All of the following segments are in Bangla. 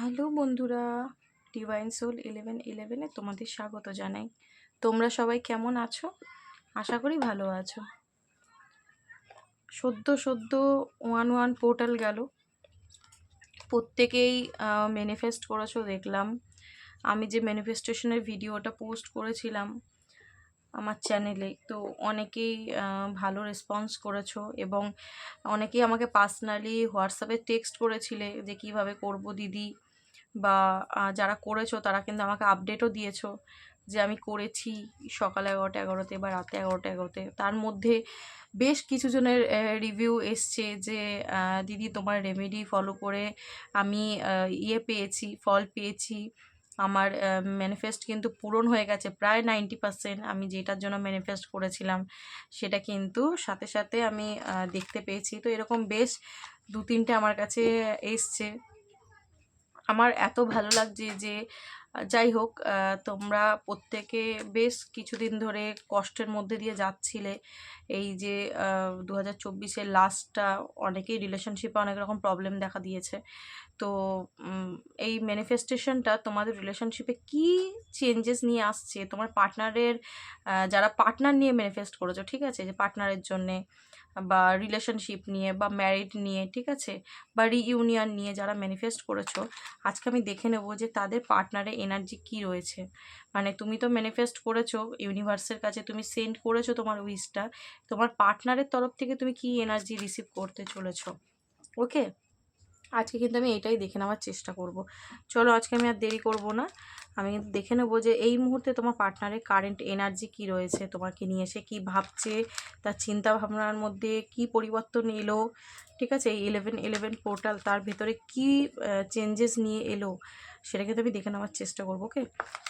হ্যালো বন্ধুরা ডিভাইন সোল ইলেভেন ইলেভেনে তোমাদের স্বাগত জানাই। তোমরা সবাই কেমন আছো? আশা করি ভালো আছো। সদ্য সদ্য ওয়ান ওয়ান পোর্টাল গেল। প্রত্যেকেই ম্যানিফেস্ট করেছ, দেখলাম। আমি যে ম্যানিফেস্টেশনের ভিডিওটা পোস্ট করেছিলাম আমার চ্যানেলে তো অনেকেই ভালো রেসপন্স করেছ এবং অনেকেই আমাকে পার্সোনালি হোয়াটসঅ্যাপে টেক্সট করেছিলে যে কীভাবে করব দিদি। বা যারা করেছ তারা কিন্তু আমাকে আপডেটও দিয়েছ যে আমি করেছি সকাল এগারোটা এগারোতে বা রাতে এগারোটা এগারোতে। তার মধ্যে বেশ কিছু জনের রিভিউ এসছে যে দিদি তোমার রেমেডি ফলো করে আমি ইয়ে পেয়েছি, ফল পেয়েছি। আমার ম্যানিফেস্ট কিন্তু পূরণ হয়ে গেছে প্রায় নাইনটি পার্সেন্ট আমি যেটার জন্য ম্যানিফেস্ট করেছিলাম সেটা কিন্তু সাথে সাথে আমি দেখতে পেয়েছি। তো এরকম বেশ দু তিনটে আমার কাছে এসছে। আমার এত ভালো লাগছে যে, যাই হোক তোমরা প্রত্যেকে বেশ কিছুদিন ধরে কষ্টের মধ্যে দিয়ে যাচ্ছিলে। এই যে দু হাজার চব্বিশের লাস্টটা অনেকেই রিলেশনশিপে অনেক রকম প্রবলেম দেখা দিয়েছে। তো এই ম্যানিফেস্টেশনটা তোমাদের রিলেশনশিপে কি চেঞ্জেস নিয়ে আসছে? তোমার পার্টনারের যারা পার্টনার নিয়ে ম্যানিফেস্ট করেছ, ঠিক আছে? যে পার্টনারের জন্যে। বা রিলেশনশিপ নিয়ে বা ম্যারিড নিয়ে, ঠিক আছে? বা রিইউনিয়ন নিয়ে যারা ম্যানিফেস্ট করেছ, আজকে আমি দেখে নেব যে তাদের পার্টনারে এনার্জি কি রয়েছে। মানে তুমি তো ম্যানিফেস্ট করেছ ইউনিভার্সের কাছে তুমি সেন্ড করেছ তোমার উইশটা তোমার পার্টনারের তরফ থেকে তুমি কি এনার্জি রিসিভ করতে চলেছো? ওকে আজকে কিন্তু আমি এটাই দেখে নেওয়ার চেষ্টা করব। চলো আজকে আমি আর দেরি করব না। আমি কিন্তু দেখে নেব যে এই মুহূর্তে তোমার পার্টনারের কারেন্ট এনার্জি কি রয়েছে তোমাকে নিয়ে এসে কী ভাবছে, তার চিন্তা ভাবনার মধ্যে কি পরিবর্তন এলো, ঠিক আছে? এই ইলেভেন ইলেভেন পোর্টাল তার ভেতরে কি চেঞ্জেস নিয়ে এলো সেটা কিন্তু আমি দেখে নেওয়ার চেষ্টা করব ওকে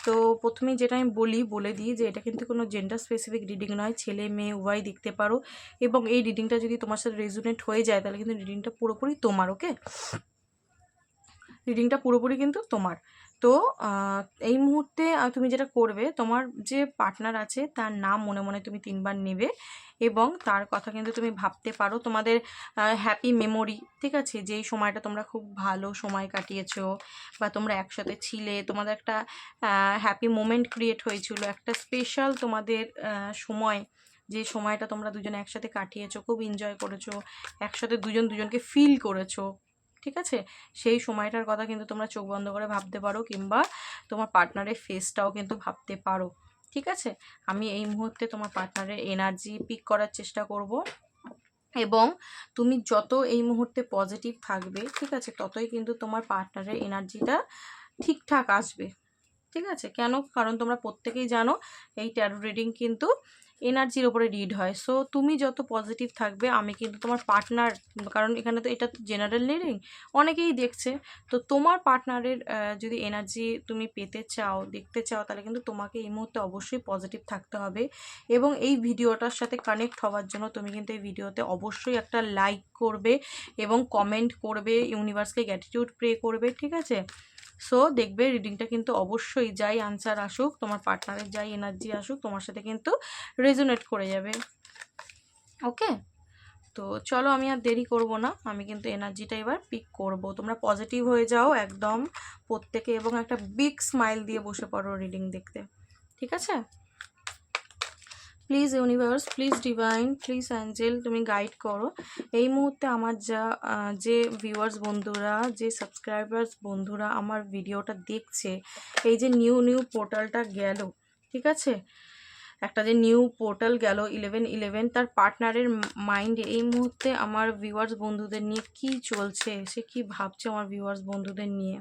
তো প্রথমেই যেটা আমি বলি, বলে দিই যে এটা কিন্তু কোনো জেন্ডার স্পেসিফিক রিডিং নয়, ছেলে, মেয়ে, উভয় দেখতে পারো। এবং এই রিডিংটা যদি তোমার সাথে রেজুনেট হয়ে যায়, তাহলে কিন্তু রিডিংটা পুরোপুরি তোমার ওকে রিডিংটা পুরোপুরি কিন্তু তোমার। তো এই মুহূর্তে তুমি যেটা করবে, তোমার যে পার্টনার আছে, তার নাম মনে মনে তুমি তিনবার নেবে এবং তার কথা কিন্তু তুমি ভাবতে পারো। তোমাদের হ্যাপি মেমোরি ঠিক আছে? যেই সময়টা তোমরা খুব ভালো সময় কাটিয়েছো বা তোমরা একসাথে ছিলে, তোমাদের একটা হ্যাপি মোমেন্ট ক্রিয়েট হয়েছিল, একটা স্পেশাল তোমাদের সময়। যে সময়টা তোমরা দুজনে একসাথে কাটিয়েছো, খুব এনজয় করেছ, একসাথে দুজন দুজনকে ফিল করেছ। ঠিক আছে? সেই সময়টার কথা কিন্তু তোমরা চোখ বন্ধ করে ভাবতে পারো কিংবা তোমার পার্টনারের ফেসটাও কিন্তু ভাবতে পারো। ঠিক আছে? আমি এই মুহূর্তে তোমার পার্টনারের এনার্জি পিক করার চেষ্টা করব। এবং তুমি যত এই মুহূর্তে পজিটিভ থাকবে, ঠিক আছে? ততই কিন্তু তোমার পার্টনারের এনার্জিটা ঠিকঠাক আসবে। ঠিক আছে? কেন? কারণ তোমরা প্রত্যেকেই জানো, এই ট্যারো রিডিং কিন্তু এনার্জির ওপরে রিড হয়। সো তুমি যত পজিটিভ থাকবে, আমি কিন্তু তোমার পার্টনার কারণ এখানে তো এটা তো জেনারেল রিডিং অনেকেই দেখছে। তো তোমার পার্টনারের যদি এনার্জি তুমি পেতে চাও, দেখতে চাও, তাহলে কিন্তু তোমাকে এই মুহূর্তে অবশ্যই পজিটিভ থাকতে হবে। এবং এই ভিডিওটার সাথে কানেক্ট হওয়ার জন্য তুমি কিন্তু এই ভিডিওতে অবশ্যই একটা লাইক করবে এবং কমেন্ট করবে ইউনিভার্সকে গ্যাটিটিউড প্রে করবে, ঠিক আছে? সো দেখবে রিডিংটা কিন্তু অবশ্যই যাই আনসার আসুক, তোমার পার্টনারের যাই এনার্জি আসুক, তোমার সাথে কিন্তু রেজোনেট করে যাবে। ওকে তো চলো আমি আর দেরি করব না, আমি কিন্তু এনার্জিটা এবার পিক করব। তোমরা পজিটিভ হয়ে যাও একদম প্রত্যেকে এবং একটা বিগ স্মাইল দিয়ে বসে পড়ো রিডিং দেখতে। ঠিক আছে? Please universe please divine please angel তুমি গাইড করো। এই মুহূর্তে আমার যা যে ভিউয়ার্স বন্ধুরা, যে সাবস্ক্রাইবার্স বন্ধুরা আমার ভিডিওটা দেখছে, এই যে নিউ নিউ পোর্টালটা গেল, ঠিক আছে? একটা যে নিউ পোর্টাল গেল ইলেভেন ইলেভেন তার পার্টনারের মাইন্ডে এই মুহূর্তে আমার ভিউয়ার্স বন্ধুদের নিয়ে কি চলছে, সে কি ভাবছে আমার ভিউয়ার্স বন্ধুদের নিয়ে?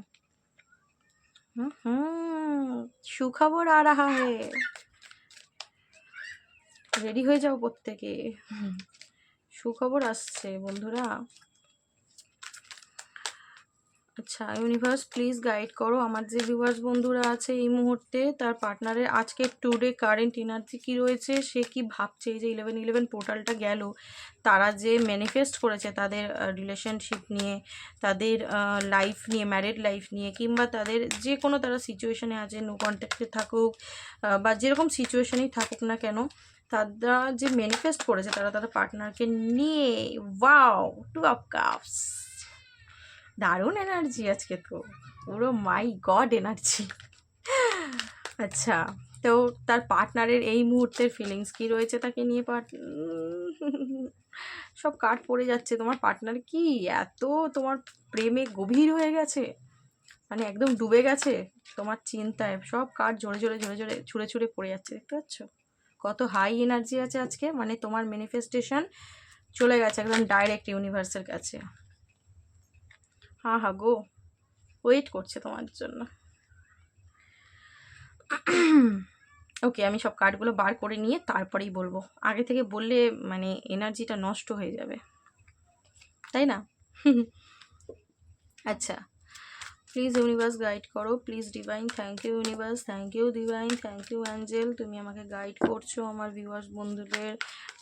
হুম সুখবর আ রাহা হে রেডি হয়ে যাও প্রত্যেকে। সুখবর আসছে, বন্ধুরা। আচ্ছা ইউনিভার্স প্লিজ গাইড করো। আমার যে ভিউয়ার্স বন্ধুরা আছে এই মুহূর্তে, তার পার্টনারের আজকে টুডে কারেন্ট এনার্জি কি রয়েছে, সে কি ভাবছে? এই যে ইলেভেন ইলেভেন পোর্টালটা গেল, তারা যে ম্যানিফেস্ট করেছে তাদের রিলেশনশিপ নিয়ে, তাদের লাইফ নিয়ে ম্যারিড লাইফ নিয়ে, কিংবা তাদের যে কোনো তারা সিচুয়েশনে আছে নো কন্ট্যাক্টে থাকুক বা যেরকম সিচুয়েশনেই থাকুক না কেন তারা যে ম্যানিফেস্ট করেছে, তারা তাদের পার্টনারকে নিয়ে ওয়াও টু অফ কাপস দারুণ এনার্জি আজকে তো। পুরো মাই গড এনার্জি আচ্ছা তো তার পার্টনারের এই মুহূর্তের ফিলিংস কি রয়েছে তাকে নিয়ে পার্ট সব কাঠ পড়ে যাচ্ছে। তোমার পার্টনার কি এত তোমার প্রেমে গভীর হয়ে গেছে? মানে একদম ডুবে গেছে। তোমার চিন্তায় সব কাঠ জোরে জোরে জোরে জোরে ছুঁড়ে ছুঁড়ে পড়ে যাচ্ছে। দেখতে পাচ্ছ? কত হাই এনার্জি আছে আজকে মানে তোমার ম্যানিফেস্টেশন চলে গেছে একদম ডাইরেক্ট ইউনিভার্সের কাছে। হ্যাঁ হ্যাঁ গো ওয়েট করছে তোমার জন্য। ওকে আমি সব কার্ডগুলো বার করে নিয়ে তারপরেই বলব। আগে থেকে বললে মানে এনার্জিটা নষ্ট হয়ে যাবে। তাই না? আচ্ছা। প্লিজ ইউনিভার্স গাইড করো। Please divine, thank you universe, thank you divine, thank you angel. তুমি আমাকে গাইড করছ আমার ভিউয়ার্স বন্ধুদের,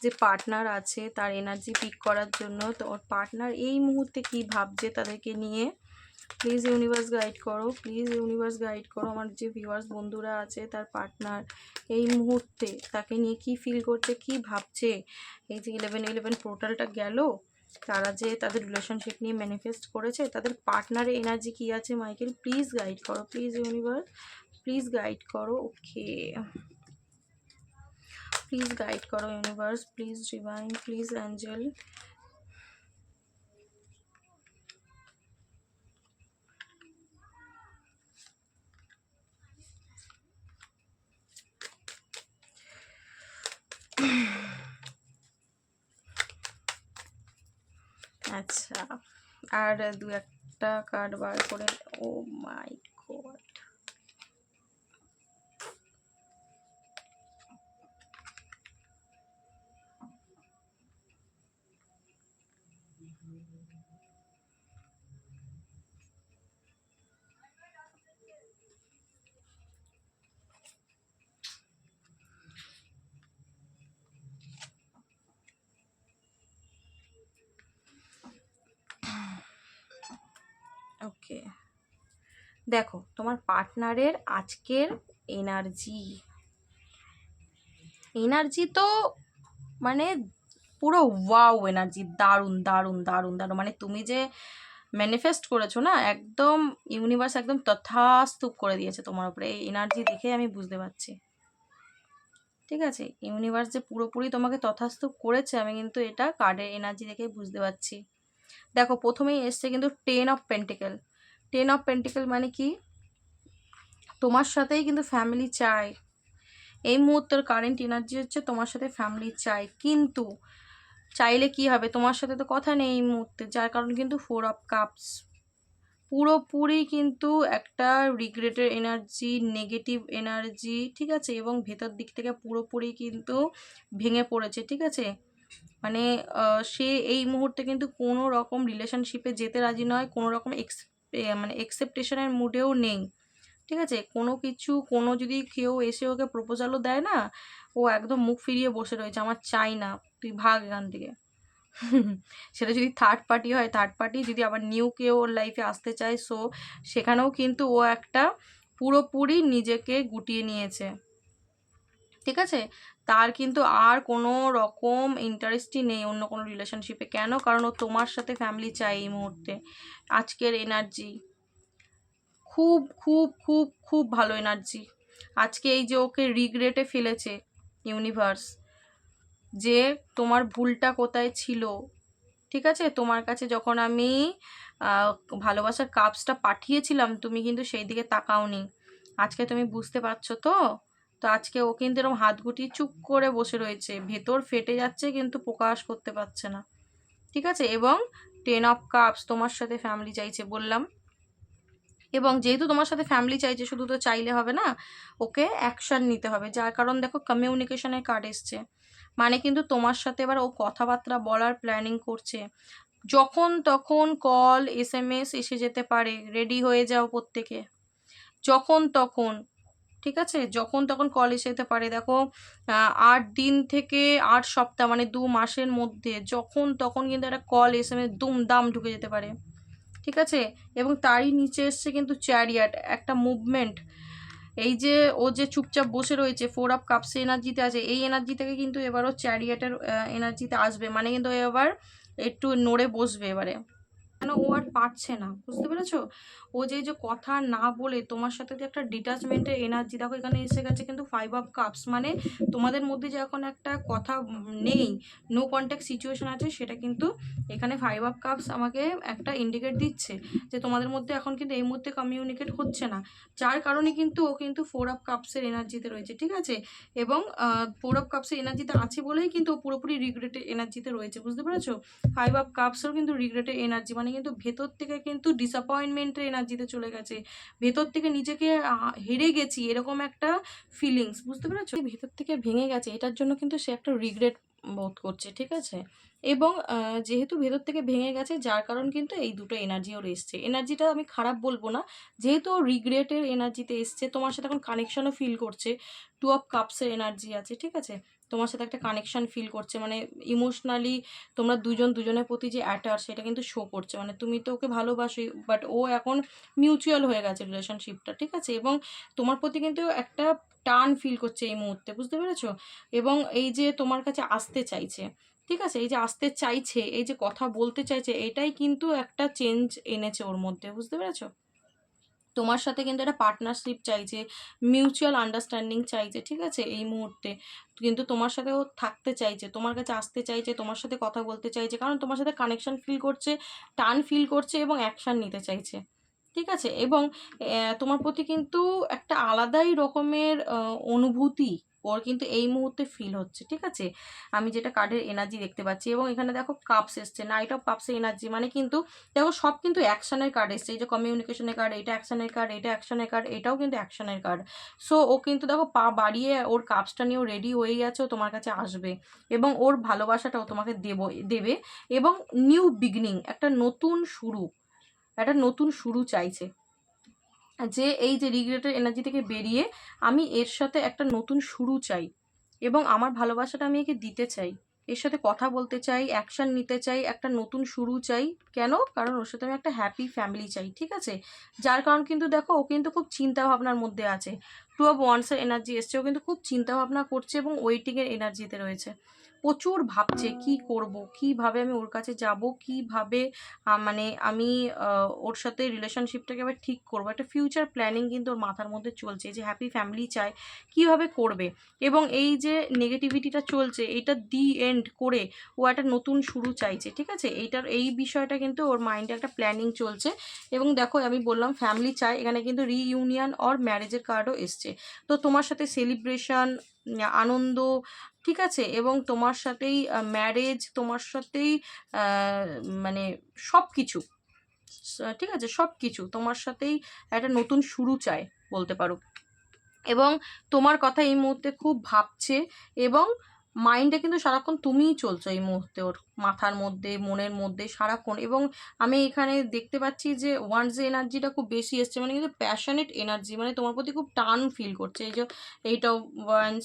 যে পার্টনার আছে তার এনার্জি পিক করার জন্য। তো ওর পার্টনার এই মুহূর্তে কি ভাবছে তাদেরকে নিয়ে? প্লিজ ইউনিভার্স গাইড করো, প্লিজ ইউনিভার্স গাইড করো। আমার যে ভিউয়ার্স বন্ধুরা আছে তার পার্টনার এই মুহূর্তে তাকে নিয়ে কি ফিল করছে, কি ভাবছে? এই যে ইলেভেন ইলেভেন পোর্টালটা গেল তারা যে তাদের রিলেশনশিপ নিয়ে ম্যানিফেস্ট করেছে, তাদের পার্টনারের এনার্জি কি আছে মাইকেল? প্লিজ গাইড করো প্লিজ ইউনিভার্স প্লিজ গাইড করো ওকে প্লিজ গাইড করো universe please divine please angel আচ্ছা। আর দু একটা কার্ড বার করে ও মাই দেখো, তোমার পার্টনারের আজকের এনার্জি এনার্জি তো মানে পুরো ওয়াও এনার্জি দারুণ দারুণ দারুণ দারুণ। মানে তুমি যে ম্যানিফেস্ট করেছ না, একদম ইউনিভার্স একদম তথাস্তুপ করে দিয়েছে তোমার উপরে। এই এনার্জি দেখে আমি বুঝতে পারছি। ঠিক আছে? ইউনিভার্স যে পুরোপুরি তোমাকে তথাস্তুপ করেছে, আমি কিন্তু এটা কার্ডের এনার্জি দেখে বুঝতে পারছি। দেখো, প্রথমেই এসছে কিন্তু ten of pentacle ten of pentacle মানে কি? তোমার সাথেই কিন্তু ফ্যামিলি চায়। এই মুহূর্তের কারেন্ট এনার্জি হচ্ছে তোমার সাথে ফ্যামিলি চাই কিন্তু চাইলে কি হবে? তোমার সাথে তো কথা নেই এই মুহূর্তে, যার কারণ কিন্তু ফোর অফ কাপস পুরোপুরি কিন্তু একটা রিগ্রেটের এনার্জি নেগেটিভ এনার্জি ঠিক আছে? এবং ভেতর দিক থেকে পুরোপুরি কিন্তু ভেঙে পড়েছে, ঠিক আছে? মানে সে এই মুহূর্তে কিন্তু কোনো রকম রিলেশনশিপে যেতে রাজি নয়, কোনো রকম এক্স মানে এক্সেপ্টেশনের মুডেও নেই। ঠিক আছে? কোনো কিছু, কোনো যদি কেউ এসে ওকে প্রপোজালও দেয় না, ও একদম মুখ ফিরিয়ে বসে রয়েছে, আমার চাই না, তুই ভাগ এখান থেকে। সেটা যদি থার্ড পার্টি হয় থার্ড পার্টি যদি আবার নিউ কেউ ওর লাইফে আসতে চায় সো সেখানেও কিন্তু ও একটা পুরোপুরি নিজেকে গুটিয়ে নিয়েছে। ঠিক আছে? তার কিন্তু আর কোনো রকম ইন্টারেস্টই নেই অন্য কোনো রিলেশনশিপে কেন? কারণ ও তোমার সাথে ফ্যামিলি চাই এই মুহূর্তে। আজকের এনার্জি খুব খুব খুব খুব ভালো এনার্জি আজকে এই যে ওকে রিগ্রেটে ফেলেছে ইউনিভার্স যে তোমার ভুলটা কোথায় ছিল, ঠিক আছে? তোমার কাছে যখন আমি ভালোবাসার কাপসটা পাঠিয়েছিলাম, তুমি কিন্তু সেই দিকে তাকাওনি। আজকে তুমি বুঝতে পারছ তো? তো আজকে ও কিন্তু এরকম হাত গুটিয়ে চুপ করে বসে রয়েছে। ভেতর ফেটে যাচ্ছে কিন্তু প্রকাশ করতে পারছে না। ঠিক আছে? এবং টেন অফ কাপস তোমার সাথে ফ্যামিলি চাইছে বললাম। এবং যেহেতু তোমার সাথে ফ্যামিলি চাইছে, শুধু তো চাইলে হবে না, ওকে অ্যাকশান নিতে হবে। যার কারণ দেখো কমিউনিকেশনের কার্ড এসছে। মানে কিন্তু তোমার সাথে এবার ও কথাবার্তা বলার প্ল্যানিং করছে। যখন তখন কল এস এম এস এসে যেতে পারে। রেডি হয়ে যাও প্রত্যেকে। যখন তখন ঠিক আছে? যখন তখন কল এসে যেতে পারে। দেখো আট দিন থেকে আট সপ্তাহ মানে দু মাসের মধ্যে, যখন তখন কিন্তু একটা কল এস এম এস দুম দাম ঢুকে যেতে পারে। ঠিক আছে? এবং তারই নিচে এসছে কিন্তু চ্যারিয়াট একটা মুভমেন্ট এই যে, ও যে চুপচাপ বসে রয়েছে ফোর অফ কাপস এনার্জিতে আছে, এই এনার্জি থেকে কিন্তু এবারও চ্যারিয়াটের এনার্জিতে আসবে। মানে কিন্তু এবার একটু নড়ে বসবে এবারে। কেন ও আর পারছে না? বুঝতে পেরেছ? ও যে যে কথা না বলে তোমার সাথে যে একটা ডিটাচমেন্টের এনার্জি দেখো এখানে এসে গেছে কিন্তু ফাইভ অফ কাপস মানে তোমাদের মধ্যে যে এখন একটা কথা নেই নো কন্ট্যাক্ট সিচুয়েশন আছে, সেটা কিন্তু এখানে ফাইভ অফ কাপস আমাকে একটা ইন্ডিকেট দিচ্ছে যে তোমাদের মধ্যে এখন কিন্তু এই মুহূর্তে কমিউনিকেট হচ্ছে না। যার কারণে কিন্তু ও কিন্তু ফোর অফ কাপসের এনার্জিতে রয়েছে, ঠিক আছে? এবং ফোর অফ কাপসের এনার্জিতে আছে বলেই কিন্তু ও পুরোপুরি রিগ্রেটের এনার্জিতে রয়েছে, বুঝতে পেরেছ? ফাইভ অফ কাপসের কিন্তু রিগ্রেটের এনার্জি মানে কিন্তু ভেতর থেকে কিন্তু ডিসঅ্যাপয়েন্টমেন্টের এনার্জিতে চলে গেছে। ভেতর থেকে নিজেকে হেরে গেছি, এরকম একটা ফিলিংস বুঝতে পেরেছ? ভেতর থেকে ভেঙে গেছে, এটার জন্য কিন্তু সে একটা রিগ্রেট বোধ করছে, ঠিক আছে? এবং যেহেতু ভেতর থেকে ভেঙে গেছে, যার কারণ কিন্তু এই দুটো এনার্জি ওর এসছে। এনার্জিটা আমি খারাপ বলব না, যেহেতু ও রিগ্রেটের এনার্জিতে এসছে, তোমার সাথে এখন কানেকশনও ফিল করছে টু অফ কাপসের এনার্জি আছে, ঠিক আছে? তোমার সাথে একটা কানেকশন ফিল করছে মানে ইমোশনালি তোমরা দুজন দুজনের প্রতি যে অ্যাটাচ সেটা কিন্তু শো করছে। মানে তুমি তো ওকে ভালোবাসি বাট ও এখন মিউচুয়াল হয়ে গেছে রিলেশনশিপটা ঠিক আছে? এবং তোমার প্রতি কিন্তু একটা টান ফিল করছে এই মুহূর্তে, বুঝতে পেরেছ? এবং এই যে তোমার কাছে আসতে চাইছে, ঠিক আছে? এই যে আসতে চাইছে, এই যে কথা বলতে চাইছে, এটাই কিন্তু একটা চেঞ্জ এনেছে ওর মধ্যে, বুঝতে পেরেছ? তোমার সাথে কিন্তু একটা পার্টনারশিপ চাইছে মিউচুয়াল আন্ডারস্ট্যান্ডিং চাইছে ঠিক আছে? এই মুহূর্তে। কিন্তু তোমার সাথে ও থাকতে চাইছে তোমার কাছে আসতে চাইছে তোমার সাথে কথা বলতে চাইছে কারণ তোমার সাথে কানেকশান ফিল করছে, টান ফিল করছে এবং অ্যাকশান নিতে চাইছে। ঠিক আছে? এবং তোমার প্রতি কিন্তু একটা আলাদাই রকমের অনুভূতি ওর কিন্তু এই মুহূর্তে ফিল হচ্ছে, ঠিক আছে? আমি যেটা কার্ডের এনার্জি দেখতে পাচ্ছি এবং এখানে দেখো কাপস এসছে নাইট অফ কাপসের এনার্জি মানে কিন্তু দেখো সব কিন্তু অ্যাকশনের কার্ড এসছে, এই যে কমিউনিকেশনের কার্ড এটা অ্যাকশনের কার্ড এটা অ্যাকশনের কার্ড এটাও কিন্তু অ্যাকশনের কার্ড সো ও কিন্তু দেখো পা বাড়িয়ে ওর কাপসটা নিয়েও রেডি হয়ে গেছে ও তোমার কাছে আসবে এবং ওর ভালোবাসাটাও তোমাকে দেব, দেবে এবং নিউ বিগিনিং একটা নতুন শুরু, একটা নতুন শুরু চাইছে। যে এই যে রিগ্রেটের এনার্জি থেকে বেরিয়ে আমি এর সাথে একটা নতুন শুরু চাই এবং আমার ভালোবাসাটা আমি একে দিতে চাই। এর সাথে কথা বলতে চাই অ্যাকশন নিতে চাই, একটা নতুন শুরু চাই। কেন? কারণ ওর সাথে আমি একটা হ্যাপি ফ্যামিলি চাই, ঠিক আছে? যার কারণ কিন্তু দেখো, ও কিন্তু খুব চিন্তা ভাবনার মধ্যে আছে। টু অফ ওয়ান্সের এনার্জি এসছে, ও কিন্তু খুব চিন্তা ভাবনা করছে এবং ওয়েটিংয়ের এনার্জিতে রয়েছে। প্রচুর ভাবছে কি করব, কীভাবে আমি ওর কাছে যাব, কীভাবে মানে আমি ওর সাথে রিলেশনশিপটাকে আবার ঠিক করব। একটা ফিউচার প্ল্যানিং কিন্তু ওর মাথার মধ্যে চলছে যে হ্যাপি ফ্যামিলি চায়, কীভাবে করবে? এবং এই যে নেগেটিভিটিটা চলছে, এটা দি এন্ড করে ও একটা নতুন শুরু চাইছে, ঠিক আছে? এইটার, এই বিষয়টা কিন্তু ওর মাইন্ডে একটা প্ল্যানিং চলছে। এবং দেখো, আমি বললাম ফ্যামিলি চাই এখানে কিন্তু রিইউনিয়ন অর ম্যারেজের কার্ডও এসছে। তো তোমার সাথে সেলিব্রেশন আনন্দ ঠিক আছে? এবং তোমার সাথেই ম্যারেজ তোমার সাথেই মানে সব কিছু ঠিক আছে? সব কিছু তোমার সাথেই একটা নতুন শুরু চায়, বলতে পারো। এবং তোমার কথা এই মুহূর্তে খুব ভাবছে এবং মাইন্ডে কিন্তু সারাক্ষণ তুমিই চলছো এই মুহূর্তে ওর মাথার মধ্যে, মনের মধ্যে সারাক্ষণ। এবং আমি এখানে দেখতে পাচ্ছি যে ওয়ান যে এনার্জিটা খুব বেশি এসছে মানে কিন্তু প্যাশনেট এনার্জি মানে তোমার প্রতি খুব টান ফিল করছে। এই যে এইট অফ ওয়ান্স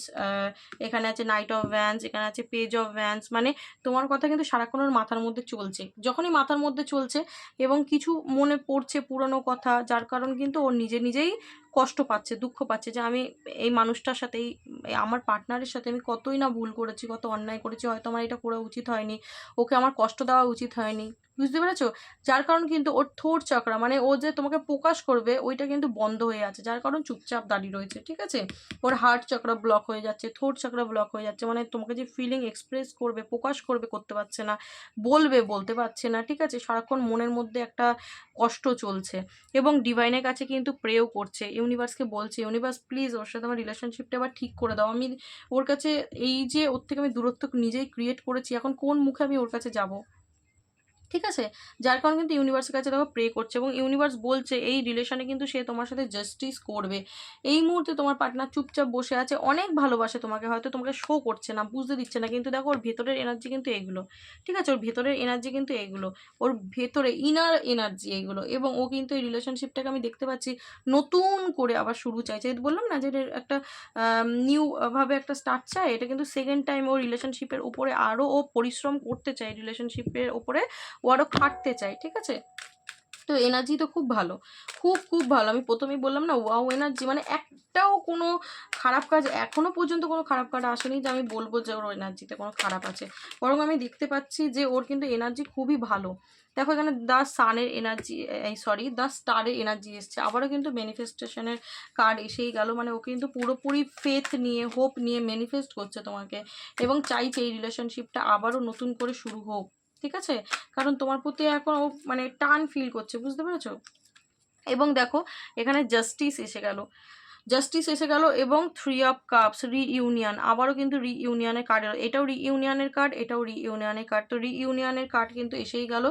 এখানে আছে নাইট অফ ভ্যান্স এখানে আছে পেজ অফ ভ্যান্স মানে তোমার কথা কিন্তু সারাক্ষণ ওর মাথার মধ্যে চলছে। যখনই মাথার মধ্যে চলছে এবং কিছু মনে পড়ছে পুরনো কথা, যার কারণ কিন্তু ও নিজে নিজেই কষ্ট পাচ্ছে, দুঃখ পাচ্ছে যে আমি এই মানুষটার সাথে এই আমার পার্টনারের সাথে আমি কতই না ভুল করেছি, কত অন্যায় করেছি, হয়তো আমার এটা করা উচিত হয়নি, ওকে আমার কষ্ট দেওয়া উচিত হয়নি। বুঝতে পেরেছ? যার কারণ কিন্তু ওর থোর চক্রা মানে ও যে তোমাকে প্রকাশ করবে, ওইটা কিন্তু বন্ধ হয়ে আছে। যার কারণ চুপচাপ দাঁড়িয়ে রয়েছে, ঠিক আছে? ওর হার্ট চক্রা ব্লক হয়ে যাচ্ছে থোর চক্রা ব্লক হয়ে যাচ্ছে মানে তোমাকে যে ফিলিং এক্সপ্রেস করবে, প্রকাশ করবে, করতে পারছে না, বলবে, বলতে পারছে না, ঠিক আছে? সারাক্ষণ মনের মধ্যে একটা কষ্ট চলছে। এবং ডিভাইনের কাছে কিন্তু প্রেও করছে। ইউনিভার্সকে বলছে ইউনিভার্স প্লিজ ওর সাথে আমার রিলেশনশিপটা আবার ঠিক করে দাও। আমি ওর কাছে, এই যে ওর থেকে আমি দূরত্ব নিজেই ক্রিয়েট করেছি, এখন কোন মুখে আমি ওর কাছে যাব? ঠিক আছে? যার কারণে কিন্তু ইউনিভার্সের কাছে দেখো প্রে করছে এবং ইউনিভার্স বলছে এই রিলেশনে কিন্তু সে তোমার সাথে জাস্টিস করবে। এই মুহূর্তে তোমার পার্টনার চুপচাপ বসে আছে, অনেক ভালোবাসে তোমাকে, হয়তো তোমাকে শো করছে না, বুঝতে দিচ্ছে না, কিন্তু দেখো ওর ভেতরের এনার্জি কিন্তু এগুলো। ঠিক আছে? ওর ভেতরের এনার্জি কিন্তু এগুলো। ওর ভেতরে ইনার এনার্জি এগুলো এবং ও কিন্তু এই রিলেশনশিপটাকে আমি দেখতে পাচ্ছি নতুন করে আবার শুরু চাইছে। বললাম না যে একটা নিউ ভাবে একটা স্টার্ট চায়, এটা কিন্তু সেকেন্ড টাইম ও রিলেশনশিপের উপরে আরও ও পরিশ্রম করতে চায় রিলেশনশিপের উপরে। ও আরও খাটতে চায় ঠিক আছে? তো এনার্জি তো খুব ভালো। খুব খুব ভালো। আমি প্রথমেই বললাম না ওয়াও এনার্জি মানে একটাও কোনো খারাপ কাজ, এখনও পর্যন্ত কোনো খারাপ কাজ আসেনি যে আমি বলব যে ওর এনার্জিতে কোনো খারাপ আছে। বরং আমি দেখতে পাচ্ছি যে ওর কিন্তু এনার্জি খুবই ভালো। দেখো এখানে দ্য সানের এনার্জি এই সরি দ্য স্টারের এনার্জি এসছে। আবারও কিন্তু ম্যানিফেস্টেশনের কার্ড এসেই গেল। মানে ও কিন্তু পুরোপুরি ফেথ নিয়ে হোপ নিয়ে ম্যানিফেস্ট করছে তোমাকে। এবং চাইছে এই রিলেশনশিপটা আবারও নতুন করে শুরু হোক। ঠিক আছে? কারণ তোমার প্রতি এখন ও মানে টান ফিল করছে, বুঝতে পেরেছ? এবং দেখো, এখানে জাস্টিস এসে গেল। জাস্টিস এসে গেল এবং থ্রি অফ কাপস রিইউনিয়ন আবারও কিন্তু রিইউনিয়নের কার্ড এলো। এটাও রিইউনিয়নের কার্ড এটাও রিইউনিয়নের কার্ড তো রিইউনিয়নের কার্ড কিন্তু এসেই গেল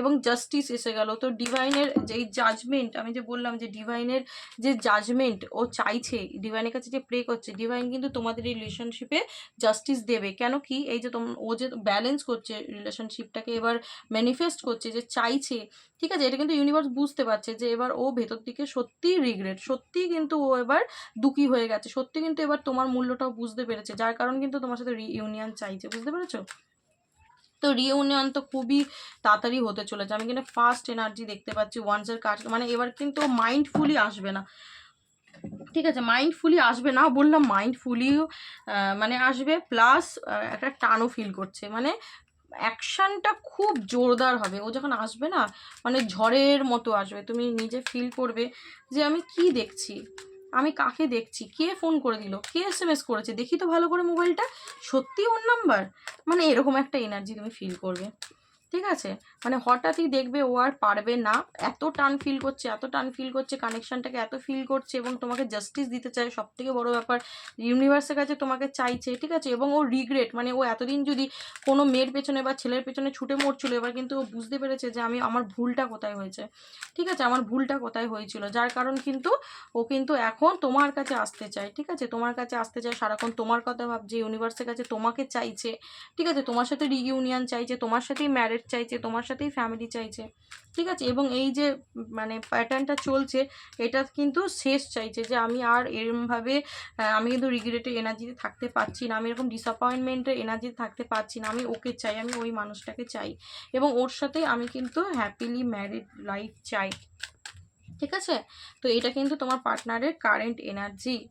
এবং জাস্টিস এসে গেল। তো ডিভাইনের যে জাজমেন্ট আমি যে বললাম যে ডিভাইনের যে জাজমেন্ট ও চাইছে ডিভাইনের কাছে যে প্রে করছে ডিভাইন কিন্তু তোমাদের রিলেশনশিপে জাস্টিস দেবে। কেন কি? এই যে ও যে ব্যালেন্স করছে রিলেশনশিপটাকে এবার ম্যানিফেস্ট করছে যে চাইছে, ঠিক আছে? এটা কিন্তু ইউনিভার্স বুঝতে পারছে যে এবার ও ভেতর দিকে সত্যিই রিগ্রেট সত্যিই কিন্তু ও এবার দুঃখী হয়ে গেছে। সত্যি কিন্তু এবার তোমার মূল্যটাও বুঝতে পেরেছে, যার কারণ কিন্তু তোমার সাথে রিইউনিয়ন চাইছে, বুঝতে পেরেছ? তো রিইউনিয়ন তো খুবই তাড়াতাড়ি হতে চলেছে। আমি কিন্তু ফার্স্ট এনার্জি দেখতে পাচ্ছি ওয়ান্সের কাজ মানে এবার কিন্তু মাইন্ডফুলি আসবে না। ঠিক আছে মাইন্ডফুলি আসবে না, বললাম মাইন্ডফুলিও মানে আসবে প্লাস একটা টানও ফিল করছে। মানে অ্যাকশানটা খুব জোরদার হবে। ও যখন আসবে না মানে ঝড়ের মতো আসবে। তুমি নিজে ফিল করবে যে আমি কি দেখছি? আমি কাকে দেখছি? কে ফোন করে দিল? কে এস এম এস করেছে? দেখি তো ভালো করে মোবাইলটা সত্যি ওর নাম্বার মানে এরকম একটা এনার্জি তুমি ফিল করবে। ঠিক আছে? মানে হঠাৎই দেখবে ও আর পারবে না। এত টান ফিল করছে, এত টান ফিল করছে কানেকশানটাকে এত ফিল করছে এবং তোমাকে জাস্টিস দিতে চায় সব থেকে বড়ো ব্যাপার। ইউনিভার্সের কাছে তোমাকে চাইছে, ঠিক আছে? এবং ও রিগ্রেট মানে ও এতদিন যদি কোনো মেয়ের পেছনে বা ছেলের পেছনে ছুটে মরছিল, এবার কিন্তু ও বুঝতে পেরেছে যে আমি, আমার ভুলটা কোথায় হয়েছে। ঠিক আছে? আমার ভুলটা কোথায় হয়েছিল? যার কারণ কিন্তু ও কিন্তু এখন তোমার কাছে আসতে চায়, ঠিক আছে? তোমার কাছে আসতে চায় সারাক্ষণ তোমার কথা ভাবছে ইউনিভার্সের কাছে তোমাকে চাইছে। ঠিক আছে? তোমার সাথে রিইউনিয়ন চাইছে, তোমার সাথেই ম্যারেজ চাইছে, তোমার সাথেই ফ্যামিলি চাইছে। ঠিক আছে? এবং এই যে মানে প্যাটার্নটা চলছে, এটা কিন্তু শেষ চাইছে যে, আমি আর এরমভাবে আমি কিন্তু রিগ্রেটের এনার্জিতে থাকতে পারছি না, আমি এরকম ডিসঅ্যাপয়েন্টমেন্টের এনার্জিতে থাকতে পারছি না, আমি ওকে চাই, আমি ওই মানুষটাকে চাই। এবং ওর সাথে আমি কিন্তু হ্যাপিলি ম্যারিড লাইফ চাই। ঠিক আছে? তো এটা কিন্তু তোমার পার্টনারের কারেন্ট এনার্জি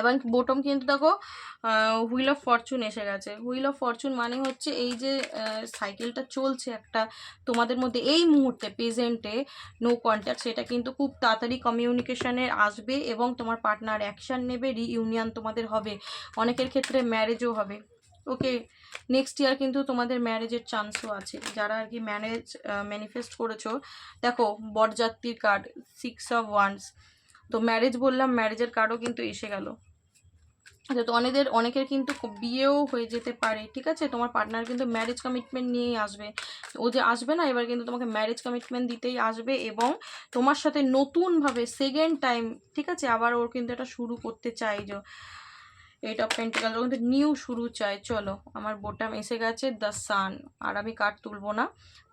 এবং বোটম কিন্তু দেখো হুইল অফ ফরচুন এসে গেছে। হুইল অফ ফরচুন মানে হচ্ছে এই যে সাইকেলটা চলছে একটা, তোমাদের মধ্যে এই মুহূর্তে প্রেজেন্টে নো কন্ট্যাক্ট সেটা কিন্তু খুব তাড়াতাড়ি কমিউনিকেশানে আসবে এবং তোমার পার্টনার অ্যাকশান নেবে রিইউনিয়ন তোমাদের হবে। অনেকের ক্ষেত্রে ম্যারেজও হবে। ওকে নেক্সট ইয়ার কিন্তু তোমাদের ম্যারেজের চান্সও আছে। যারা আর কি ম্যারেজ ম্যানিফেস্ট করেছ, দেখো, বরযাত্রীর কার্ড সিক্স অফ ওয়ান্স তো ম্যারেজ বললাম ম্যারেজের কার্ডও কিন্তু এসে গেল। আচ্ছা তো অনেকের অনেকের কিন্তু বিয়েও হয়ে যেতে পারে, ঠিক আছে? তোমার পার্টনার কিন্তু ম্যারেজ কমিটমেন্ট নিয়েই আসবে। ও যে আসবে না, এবার কিন্তু তোমাকে ম্যারেজ কমিটমেন্ট দিতেই আসবে এবং তোমার সাথে নতুনভাবে সেকেন্ড টাইম ঠিক আছে? আবার ওর কিন্তু এটা শুরু করতে চাই যে এইট অফ পেন্টিকাল কিন্তু নিউ শুরু চাই চলো, আমার বোটাম এসে গেছে দ্য সান আর আমি কার্ড তুলবো না।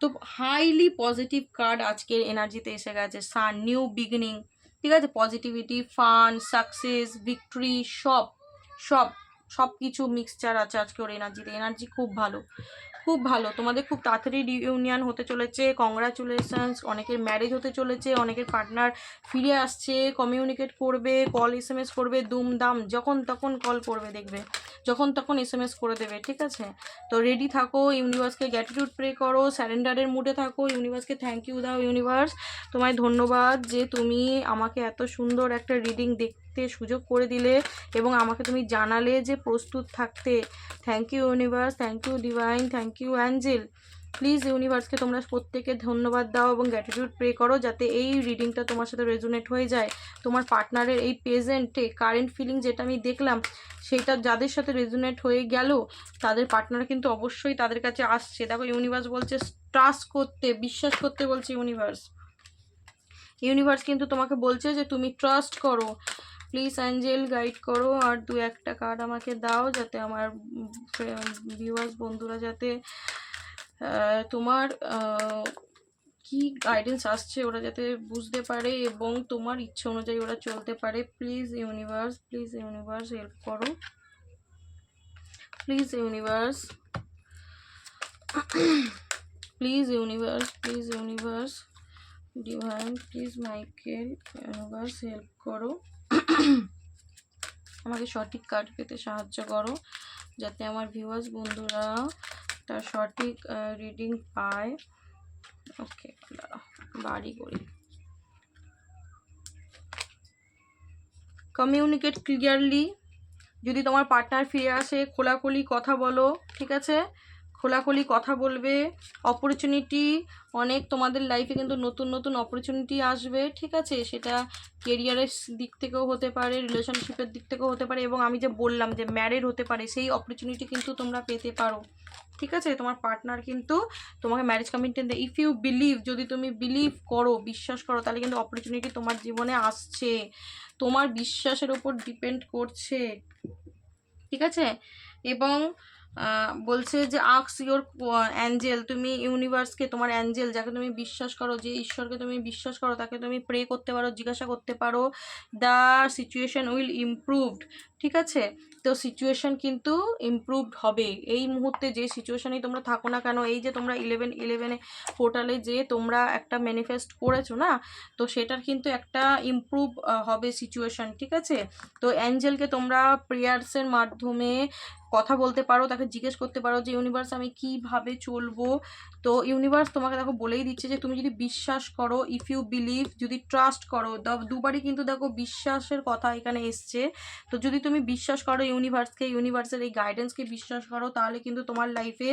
তো হাইলি পজিটিভ কার্ড আজকের এনার্জিতে এসে গেছে সান নিউ বিগিনিং ঠিক আছে? পজিটিভিটি ফান সাকসেস ভিক্টরি সব সব সব কিছু মিক্সচার আছে আজকে ওর এনার্জিতে এনার্জি খুব ভালো। খুব ভালো। তোমাদের খুব তাড়াতাড়ি রিউনিয়ন হতে চলেছে কংগ্রাচুলেশনস অনেকের ম্যারেজ হতে চলেছে, অনেকের পার্টনার ফিরে আসছে কমিউনিকেট করবে কল এস এম এস করবে, দুমদাম, যখন তখন কল করবে দেখবে, যখন তখন এস এম এস করে দেবে, ঠিক আছে? তো রেডি থাকো ইউনিভার্সকে গ্র্যাটিটিউড প্রে করো স্যারেন্ডারের মুডে থাকো ইউনিভার্সকে থ্যাংক ইউ দাও ইউনিভার্স তোমায় ধন্যবাদ যে তুমি আমাকে এত সুন্দর একটা রিডিং দেখতে সুযোগ করে দিলে এবং আমাকে তুমি জানালে যে প্রস্তুত থাকতে। Thank you universe thank you divine thank you angel please ইউনিভার্সকে তোমরা প্রত্যেকে ধন্যবাদ দাও এবং গ্র্যাটিটিউড প্রে করো যাতে এই রিডিংটা তোমার সাথে রেজোনেট হয়ে যায়। তোমার পার্টনারের এই প্রেজেন্টে কারেন্ট ফিলিং যেটা আমি দেখলাম, সেটা যাদের সাথে রেজোনেট হয়ে গেল, তাদের পার্টনার কিন্তু অবশ্যই তাদের কাছে আসছে। দেখো ইউনিভার্স বলছে ট্রাস্ট করতে, বিশ্বাস করতে, বলছে ইউনিভার্স ইউনিভার্স কিন্তু তোমাকে বলছে যে, তুমি ট্রাস্ট করো। প্লিজ অ্যাঞ্জেল গাইড করো আর দু একটা কার্ড আমাকে দাও যাতে আমার ভিউয়ার্স বন্ধুরা যাতে তোমার কি গাইডেন্স আসছে ওরা যাতে বুঝতে পারে এবং তোমার ইচ্ছে অনুযায়ী ওরা চলতে পারে। Please universe please universe help করো। Please universe please universe please universe divine please Michael universe help করো। আমাকে সঠিক কার্ড পেতে সাহায্য করো, যাতে আমার ভিউয়ার্স বন্ধুরা তার সঠিক রিডিং পায়। ওকে বাড়ি করি। কমিউনিকেট ক্লিয়ারলি যদি তোমার পার্টনার ফিরে আসে, খোলাখুলি কথা বলো, ঠিক আছে? খোলাখুলি কথা বলবে। অপরচুনিটি অনেক তোমাদের লাইফে কিন্তু নতুন নতুন অপরচুনিটি আসবে, ঠিক আছে? সেটা কেরিয়ারের দিক থেকেও হতে পারে রিলেশনশিপের দিক থেকেও হতে পারে এবং আমি যে বললাম যে ম্যারেড হতে পারে, সেই অপরচুনিটি কিন্তু তোমরা পেতে পারো। ঠিক আছে? তোমার পার্টনার কিন্তু তোমাকে marriage commitment if you believe যদি তুমি বিলিভ করো, বিশ্বাস করো, তাহলে কিন্তু অপরচুনিটি তোমার জীবনে আসছে। তোমার বিশ্বাসের ওপর ডিপেন্ড করছে। ঠিক আছে? এবং বলছে যে আক্স ইওর অ্যাঞ্জেল তুমি ইউনিভার্সকে তোমার অ্যাঞ্জেল যাকে তুমি বিশ্বাস করো, যে ঈশ্বরকে তুমি বিশ্বাস করো, তাকে তুমি প্রে করতে পারো, জিজ্ঞাসা করতে পারো দ্য সিচুয়েশন উইল ইমপ্রুভড ঠিক আছে? তো সিচুয়েশন কিন্তু ইমপ্রুভড হবে। এই মুহূর্তে যে সিচুয়েশনেই তোমরা থাকো না কেন, এই যে তোমরা ইলেভেন ইলেভেনে পোর্টালে যে তোমরা একটা ম্যানিফেস্ট করেছ না, তো সেটার কিন্তু একটা ইমপ্রুভ হবে সিচুয়েশন ঠিক আছে? তো অ্যাঞ্জেলকে তোমরা প্রেয়ার্সের মাধ্যমে কথা বলতে পারো, তাকে জিজ্ঞেস করতে পারো যে ইউনিভার্স আমি কীভাবে চলবো? তো ইউনিভার্স তোমাকে দেখো বলেই দিচ্ছে যে, তুমি যদি বিশ্বাস করো ইফ ইউ বিলিভ যদি ট্রাস্ট করো দুবারই কিন্তু দেখো বিশ্বাসের কথা এখানে এসছে। তো যদি তুমি বিশ্বাস করো ইউনিভার্সকে, ইউনিভার্সের এই গাইডেন্সকে বিশ্বাস করো, তাহলে কিন্তু তোমার লাইফে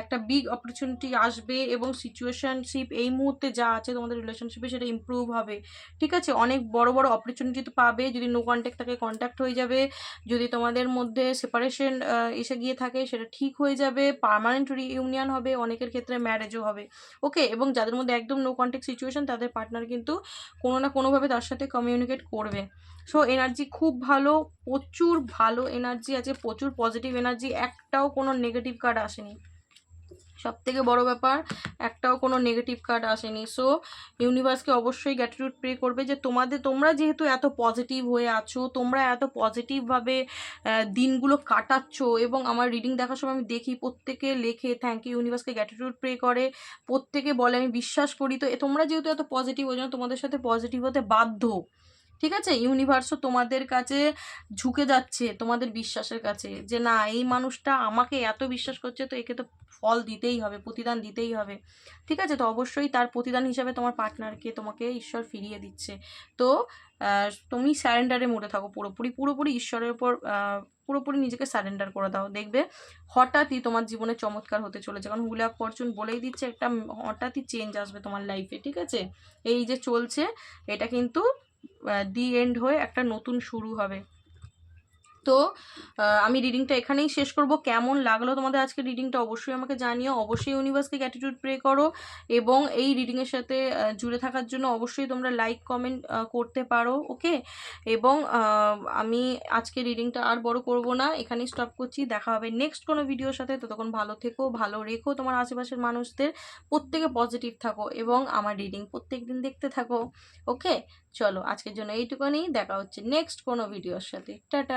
একটা বিগ অপরচুনিটি আসবে এবং সিচুয়েশনশিপ এই মুহূর্তে যা আছে তোমাদের রিলেশনশিপে সেটা ইমপ্রুভ হবে। ঠিক আছে? অনেক বড় বড় অপরচুনিটি তো পাবে, যদি নো কন্ট্যাক্ট থাকে কন্ট্যাক্ট হয়ে যাবে। যদি তোমাদের মধ্যে সেপারেশন এসে গিয়ে থাকে, সেটা ঠিক হয়ে যাবে। পার্মানেন্ট রিইউনিয়ন হবে, অনেকের ক্ষেত্রে ম্যারেজও হবে। ওকে এবং যাদের মধ্যে একদম নো কন্ট্যাক্ট সিচুয়েশন তাদের পার্টনার কিন্তু কোনো না কোনোভাবে তার সাথে কমিউনিকেট করবে। সো এনার্জি খুব ভালো, প্রচুর ভালো এনার্জি আছে, প্রচুর পজিটিভ এনার্জি একটাও কোনো নেগেটিভ কার্ড আসেনি। সব থেকে বড় ব্যাপার, একটাও কোনো নেগেটিভ কার্ড আসেনি। সো ইউনিভার্সকে অবশ্যই গ্র্যাটিটিউড প্রে করবে যে তোমাদের, তোমরা যেহেতু এত পজিটিভ হয়ে আছো, তোমরা এত পজিটিভভাবে দিনগুলো কাটাচ্ছ এবং আমার রিডিং দেখার সময় আমি দেখি, প্রত্যেকে লেখে থ্যাংক ইউ ইউনিভার্সকে গ্র্যাটিটিউড প্রে করে, প্রত্যেকে বলে, আমি বিশ্বাস করি। তো তোমরা যেহেতু এত পজিটিভ ওই জন্য তোমাদের সাথে পজিটিভ হতে বাধ্য। ঠিক আছে? ইউনিভার্সও তোমাদের কাছে ঝুঁকে যাচ্ছে, তোমাদের বিশ্বাসের কাছে যে না, এই মানুষটা আমাকে এত বিশ্বাস করছে তো একে তো ফল দিতেই হবে, প্রতিদান দিতেই হবে। ঠিক আছে? তো অবশ্যই তার প্রতিদান হিসাবে তোমার পার্টনারকে তোমাকে ঈশ্বর ফিরিয়ে দিচ্ছে। তো তুমি স্যারেন্ডারে মোড়ে থাকো পুরোপুরি পুরোপুরি ঈশ্বরের উপর পুরোপুরি নিজেকে স্যারেন্ডার করে দাও। দেখবে, হঠাৎই তোমার জীবনে চমৎকার হতে চলেছে। কারণ হুল ফরচুন বলেই দিচ্ছে একটা হঠাৎই চেঞ্জ আসবে তোমার লাইফে ঠিক আছে? এই যে চলছে, এটা কিন্তু দি এন্ড হয়ে একটা নতুন শুরু হবে। তো আমি রিডিংটা এখানেই শেষ করব। কেমন লাগল তোমাদের আজকে রিডিংটা অবশ্যই আমাকে জানিও। অবশ্যই ইউনিভার্সকে গ্র্যাটিটিউড প্রে করো এবং এই রিডিংয়ের সাথে জুড়ে থাকার জন্য অবশ্যই তোমরা লাইক কমেন্ট করতে পারো ওকে এবং আমি আজকে রিডিংটা আর বড় করব না। এখানেই স্টপ করছি। দেখা হবে নেক্সট কোনো ভিডিওর সাথে। ততক্ষণ ভালো থেকো, ভালো রেখো তোমার আশেপাশের মানুষদের। প্রত্যেকে পজিটিভ থাকো এবং আমার রিডিং প্রত্যেক দিন দেখতে থাকো ওকে চলো আজকের জন্য এইটুকুনি দেখা হচ্ছে নেক্সট কোনো ভিডিওর সাথে। টাটা!